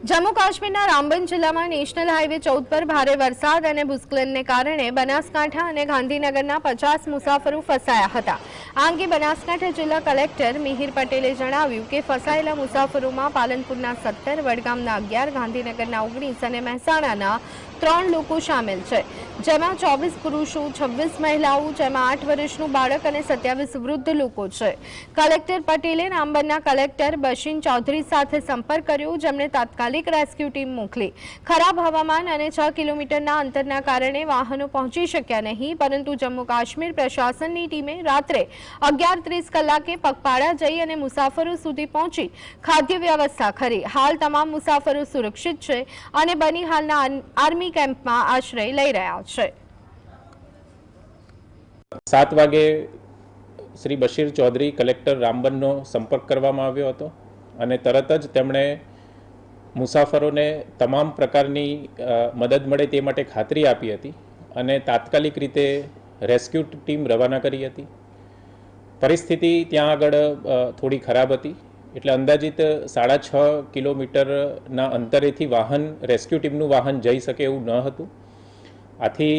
જમ્મુ કાશ્મીરના રામબન જિલ્લામાં national highway ચૌદ પર ભારે વરસાદ અને ભૂસ્ખલનને કારણે બનાસકાંઠા અને ગાંધીનગરના પચાસ મુસાફરો ફસાયા હતા. આ અંગે બનાસકાંઠા જિલ્લા કલેક્ટર મિહિર પટેલે જણાવ્યું કે ફસાયેલા મુસાફરોમાં પાલનપુરના સત્તર, વડગામના અગિયાર, ગાંધીનગરના ઓગણીસ અને મહેસાણાના ત્રણ લોકો સામેલ છે, જેમાં ચોવીસ પુરુષો, છવ્વીસ મહિલાઓ, જેમાં આઠ વર્ષનું બાળક અને સત્યાવીસ વૃદ્ધ લોકો છે. કલેક્ટર પટેલે રામબનના કલેક્ટર બશીન ચૌધરી સાથે સંપર્ક કર્યો, જેમણે તાત્કાલિક રેસ્ક્યુ ટીમ મોકલી. ખરાબ હવામાન અને છ કિલોમીટરના અંતરના કારણે વાહનો પહોંચી શક્યા નહીં, પરંતુ જમ્મુ કાશ્મીર પ્રશાસનની ટીમે રાત્રે અગિયાર ત્રીસ કલાકે પગપાળા જઈ અને મુસાફરો સુધી પહોંચી ખાદ્ય વ્યવસ્થા કરી. હાલ તમામ મુસાફરો સુરક્ષિત છે અને બની હાલના આર્મી કેમ્પમાં આશ્રય લઈ રહ્યા છે. સાત વાગે શ્રી બશીર ચૌધરી કલેક્ટર રામબનનો સંપર્ક કરવામાં આવ્યો હતો અને તરત જ તેમણે મુસાફરોને તમામ પ્રકારની મદદ મળે તે માટે ખાતરી આપી હતી અને તાત્કાલિક રીતે રેસ્ક્યુ ટીમ રવાના કરી હતી. પરિસ્થિતિ ત્યાં આગળ થોડી ખરાબ હતી. એટલે અંદાજિત સાડા છ કિલોમીટરના અંતરેથી વાહન, રેસ્ક્યુ ટીમનું વાહન જઈ શકે એવું ન હતું. આથી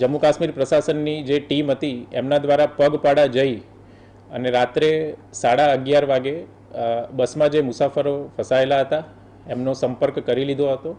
જમ્મુ કાશ્મીર પ્રશાસનની જે ટીમ હતી, એમના દ્વારા પગપાળા જઈ અને રાત્રે સાડા અગિયાર વાગે બસમાં જે મુસાફરો ફસાયેલા હતા, એમનો સંપર્ક કરી લીધો હતો.